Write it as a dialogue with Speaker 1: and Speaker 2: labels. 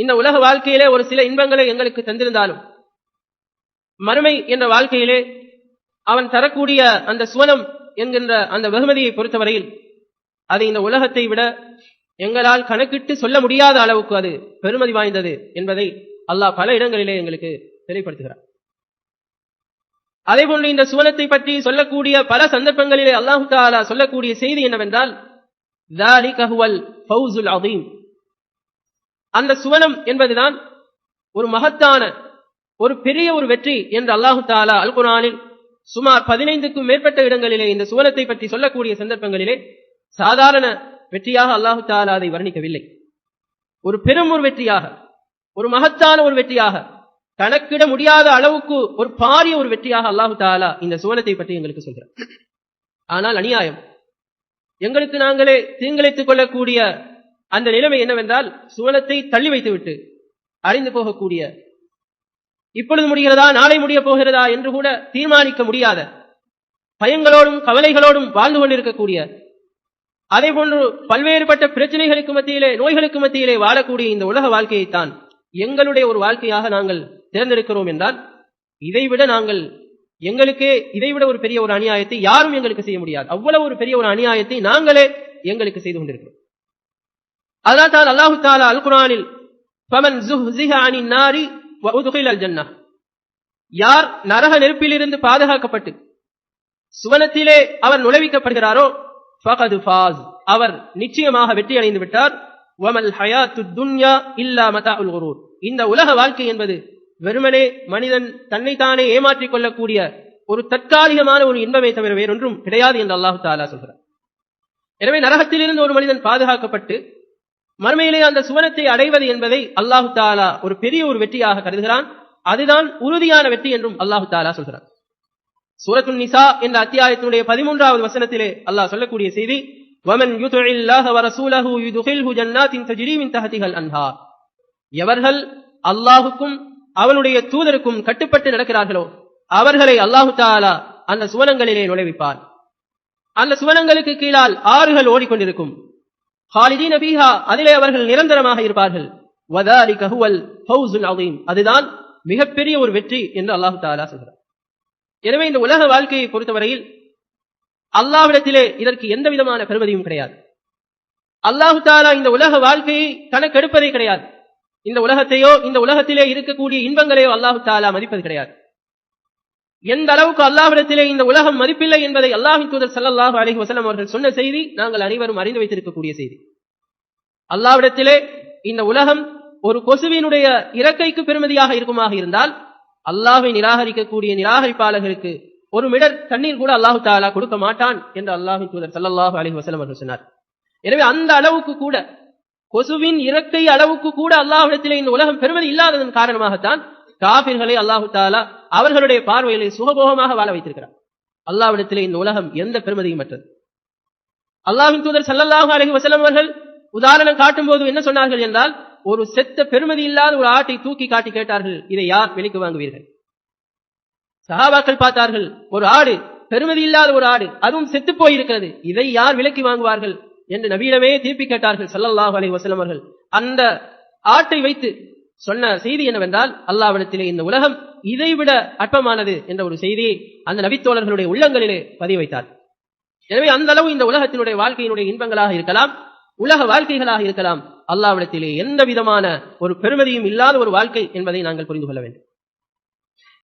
Speaker 1: இந்த உலக வாழ்க்கையிலே ஒரு சில இன்பங்களை எங்களுக்கு தந்திருந்தாலும் மறுமை என்ற வாழ்க்கையிலே அவன் தரக்கூடிய அந்த சுவனம் என்கின்ற அந்த வெகுமதியை பொறுத்தவரையில் அது இந்த உலகத்தை விட எங்களால் கணக்கிட்டு சொல்ல முடியாத அளவுக்கு அது பெருமதி வாய்ந்தது என்பதை அல்லாஹ் பல இடங்களிலே எங்களுக்கு தெளிவுபடுத்துகிறார் அதே போன்று இந்த சுவனத்தை பற்றி சொல்லக்கூடிய பல சந்தர்ப்பங்களிலே அல்லாஹு தாலா சொல்லக்கூடிய செய்தி என்னவென்றால் அதீம் அந்த சுவனம் என்பதுதான் ஒரு மகத்தான ஒரு பெரிய ஒரு வெற்றி என்று அல்லாஹு தாலா அல் குரானில் சுமார் பதினைந்துக்கும் மேற்பட்ட இடங்களிலே இந்த சுவனத்தை பற்றி சொல்லக்கூடிய சந்தர்ப்பங்களிலே சாதாரண வெற்றியாக அல்லாஹு தாலா அதை வர்ணிக்கவில்லை. ஒரு பெரும் ஒரு வெற்றியாக ஒரு மகத்தான ஒரு வெற்றியாக கணக்கிட முடியாத அளவுக்கு ஒரு பாரிய ஒரு வெற்றியாக அல்லாஹு தாலா இந்த சுவனத்தை பற்றி எங்களுக்கு சொல்கிறார். ஆனால் அநியாயம். எங்களுக்கு நாங்களே தீங்கிழைத்துக் கொள்ளக்கூடிய அந்த நிலைமை என்னவென்றால் சுவனத்தை தள்ளி வைத்துவிட்டு அறிந்து போகக்கூடிய. இப்பொழுது முடிகிறதா? நாளை முடிய போகிறதா? என்று கூட தீர்மானிக்க முடியாத பயங்களோடும் கவலைகளோடும் வாழ்ந்து கொண்டிருக்கக்கூடிய அதே போன்று பல்வேறுபட்ட பிரச்சனைகளுக்கு மத்தியிலே நோய்களுக்கு மத்தியிலே வாழக்கூடிய இந்த உலக வாழ்க்கையைத்தான் எங்களுடைய ஒரு வாழ்க்கையாக நாங்கள் தேர்ந்தெடுக்கிறோம் என்றால் இதைவிட நாங்கள் எங்களுக்கே இதைவிட ஒரு பெரிய ஒரு அநியாயத்தை யாரும் எங்களுக்கு செய்ய முடியாது. அவ்வளவு ஒரு பெரிய ஒரு அநியாயத்தை நாங்களே எங்களுக்கு செய்து கொண்டிருக்கிறோம். அதான் தான் அல்லாஹு தாலா அல் குரானில் பமன் ஜுஹ்ஸிஹ அனின் நாரி வ அல் ஜன்னா யார் நரக நெருப்பிலிருந்து பாதுகாக்கப்பட்டு சுவனத்திலே அவர் நுழைவிக்கப்படுகிறாரோ ஃபகது ஃபாஸ். அவர் நிச்சயமாக வெற்றி அடைந்து விட்டார். வமல் ஹயாத்து துன்யா இல்லா மதா உல் குரூர். இந்த உலக வாழ்க்கை என்பது வெறுமனே மனிதன் தன்னைத்தானே ஏமாற்றிக் கொள்ளக்கூடிய ஒரு தற்காலிகமான ஒரு இன்பமே தவிர வேறொன்றும் கிடையாது என்று அல்லாஹு தாலா சொல்கிறார். எனவே நரகத்திலிருந்து ஒரு மனிதன் பாதுகாக்கப்பட்டு மறுமையிலே அந்த சுவனத்தை அடைவது என்பதை அல்லாஹு தாலா ஒரு பெரிய ஒரு வெற்றியாக கருதுகிறான். அதுதான் உறுதியான வெற்றி என்றும் அல்லாஹு தாலா சொல்கிறான். சூரத்து நிசா என்ற அத்தியாயத்தினுடைய பதிமூன்றாவது வசனத்திலே அல்லாஹ் சொல்லக்கூடிய செய்தி வமன் யுதுஇல்லாஹ வரசூலஹு யுதுகில்ஹு ஜன்னாத்தின் தஜ்ரீ மின் தஹதிஹல் அன்ஹார். எவர்கள் அல்லாஹுக்கும் அவனுடைய தூதருக்கும் கட்டுப்பட்டு நடக்கிறார்களோ அவர்களை அல்லாஹு தாலா அந்த சுவனங்களிலே நுழைவிப்பார். அந்த சுவனங்களுக்கு கீழால் ஆறுகள் ஓடிக்கொண்டிருக்கும். ஹாலிதீன பீஹா அதிலே அவர்கள் நிரந்தரமாக இருப்பார்கள். வதாலிக ஹுவல் ஃபௌசுல் அதீம் அதுதான் மிகப்பெரிய ஒரு வெற்றி என்று அல்லாஹு தாலா சொல்கிறார். எனவே இந்த உலக வாழ்க்கையை பொறுத்தவரையில் அல்லாவிடத்திலே இதற்கு எந்த விதமான பெறுவதையும் கிடையாது. அல்லாஹு தாலா இந்த உலக வாழ்க்கையை கணக்கெடுப்பதே கிடையாது. இந்த உலகத்தையோ இந்த உலகத்திலே இருக்கக்கூடிய இன்பங்களையோ அல்லாஹு தாலா மதிப்பது கிடையாது. எந்த அளவுக்கு அல்லாஹ்விடத்திலே இந்த உலகம் மதிப்பில்லை என்பதை அல்லாஹின் தூதர் ஸல்லல்லாஹு அலைஹி வசலம் அவர்கள் சொன்ன செய்தி நாங்கள் அனைவரும் அறிந்து வைத்திருக்கக்கூடிய செய்தி. அல்லாஹ்விடத்திலே இந்த உலகம் ஒரு கொசுவினுடைய இறக்கைக்கு பெருமதியாக இருக்குமாக இருந்தால் அல்லாஹை நிராகரிக்கக்கூடிய நிராகரிப்பாளர்களுக்கு ஒரு மிடர் தண்ணீர் கூட அல்லாஹு தாலா கொடுக்க மாட்டான் என்று அல்லாஹின் தூதர் ஸல்லல்லாஹு அலைஹி வசலம் அவர்கள் சொன்னார். எனவே அந்த அளவுக்கு கூட கொசுவின் இறக்கை அளவுக்கு கூட அல்லாஹிடத்திலே இந்த உலகம் பெருமதி இல்லாததன் காரணமாகத்தான் காபிர்களை அல்லாஹு தாலா அவர்களுடைய பார்வையிலே சுகபோகமாக வாழ வைத்திருக்கிறார். அல்லாவிடத்திலே இந்த உலகம் எந்த பெருமதியும் மற்றது அல்லாஹின் தூதர் ஸல்லல்லாஹு அலஹி வசலம் அவர்கள் உதாரணம் காட்டும் போது என்ன சொன்னார்கள் என்றால் ஒரு செத்த பெருமதி இல்லாத ஒரு ஆட்டை தூக்கி காட்டி கேட்டார்கள் இதை யார் விலைக்கு வாங்குவீர்கள்? சஹாபாக்கள் பார்த்தார்கள் ஒரு ஆடு பெருமதி இல்லாத ஒரு ஆடு அதுவும் செத்து போயிருக்கிறது இதை யார் விலைக்கு வாங்குவார்கள்? என்று நவீனமே திருப்பி கேட்டார்கள் சல்லல்லாஹு அலி வசலம் அவர்கள். அந்த ஆட்டை வைத்து சொன்ன செய்தி என்னவென்றால் அல்லாவிடத்திலே இந்த உலகம் இதைவிட அற்பமானது என்ற ஒரு செய்தியை அந்த நபித்தோழர்களுடைய உள்ளங்களிலே பதிய வைத்தார் எனவே அந்த அளவு இந்த உலகத்தினுடைய வாழ்க்கையினுடைய இன்பங்களாக இருக்கலாம் உலக வாழ்க்கைகளாக இருக்கலாம் அல்லாவிடத்திலே எந்த விதமான ஒரு பெருமதியும் இல்லாத ஒரு வாழ்க்கை என்பதை நாங்கள் புரிந்து கொள்ள வேண்டும்.